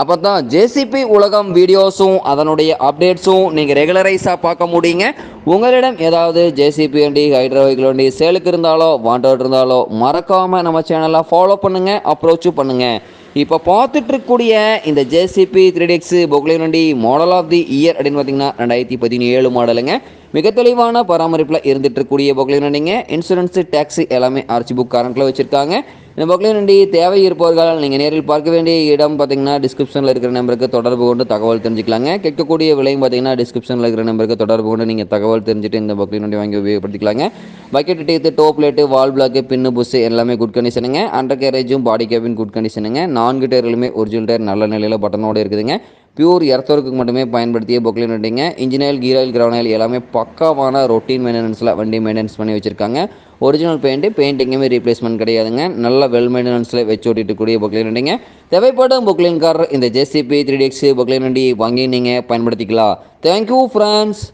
அப்போ தான் ஜேசிபி உலகம் வீடியோஸும் அதனுடைய அப்டேட்ஸும் நீங்கள் ரெகுலரைஸாக பார்க்க முடியுங்க. உங்களிடம் ஏதாவது ஜேசிபி வண்டி ஹைட்ரா வெஹிக்கிள் வண்டி சேலுக்கு இருந்தாலோ வாண்டட் இருந்தாலோ மறக்காமல் நம்ம சேனலை ஃபாலோ பண்ணுங்கள் அப்ரோச்சும் பண்ணுங்கள் இப்போ பார்த்துட்ருக்கக்கூடிய இந்த ஜேசிபி த்ரீ டிஎக்ஸ் பொக்லைன் வண்டி மாடல் ஆஃப் தி இயர் அப்படின்னு பார்த்தீங்கன்னா ரெண்டாயிரத்தி பதினேழு மாடலுங்க மிக தெளிவான பராமரிப்பில் இருந்துட்டு பொக்லின் வண்டிங்க. இன்சூரன்ஸு டேக்ஸி எல்லாமே ஆர்ச்சி புக் கரண்ட்டில் வச்சுருக்காங்க. இந்த பொக்லைன் வண்டி தேவை இருப்பவர்கள் நீங்கள் நேரில் பார்க்க வேண்டிய இடம் பார்த்தீங்கன்னா டிஸ்கிரிப்ஷனில் இருக்கிற நம்பருக்கு தொடர்பு கொண்டு தகவல் தெரிஞ்சுக்கலாங்க. கேட்கக்கூடிய விலையும் பார்த்தீங்கன்னா டிஸ்கிரிப்ஷனில் இருக்கிற நம்பருக்கு தொடர்பு கொண்டு நீங்கள் தகவல் தெரிஞ்சுட்டு இந்த பொக்லைன் வண்டி வாங்கி உபயோகப்படுத்திக்கலாங்க. பக்கெட் டீத்து டோப் லைட்டு வால் பிளாக்கு பின்னு புஸ்ஸு எல்லாமே குட் கண்டிஷனுங்க அண்டர் கேரேஜும் பாடி கேபின் குட் கண்டிஷனுங்க நான்கு டயர்களுமே ஒரிஜினல் டயர் நல்ல நிலையில் பட்டனோடு இருக்குதுங்க. பியூர் எர்த்தோருக்கு மட்டுமே பயன்படுத்திய பொக்லின் வண்டிங்க இன்ஜினியல் கீராயில் கிரவுனாயில் எல்லாமே பக்காவான ரொட்டீன் மெயின்டெனன்ஸில் வண்டி மெயின்டெனன்ஸ் பண்ணி வச்சுருக்காங்க. ஒரிஜினல் பெயிண்ட்டு பெயிண்டிங்குமே ரீப்ளேஸ்மெண்ட் கிடையாதுங்க. நல்ல வெல் மெயின்டெனன்ஸில் வச்சு ஓட்டிட்டுக்கூடிய பொக்லின் வண்டிங்க தேவைப்படும் பொக்லின் கார் இந்த ஜேசிபி த்ரீ டிஎக்ஸ் பொக்லின் வண்டி வாங்கி நீங்கள் பயன்படுத்திக்கலாம். Thank you friends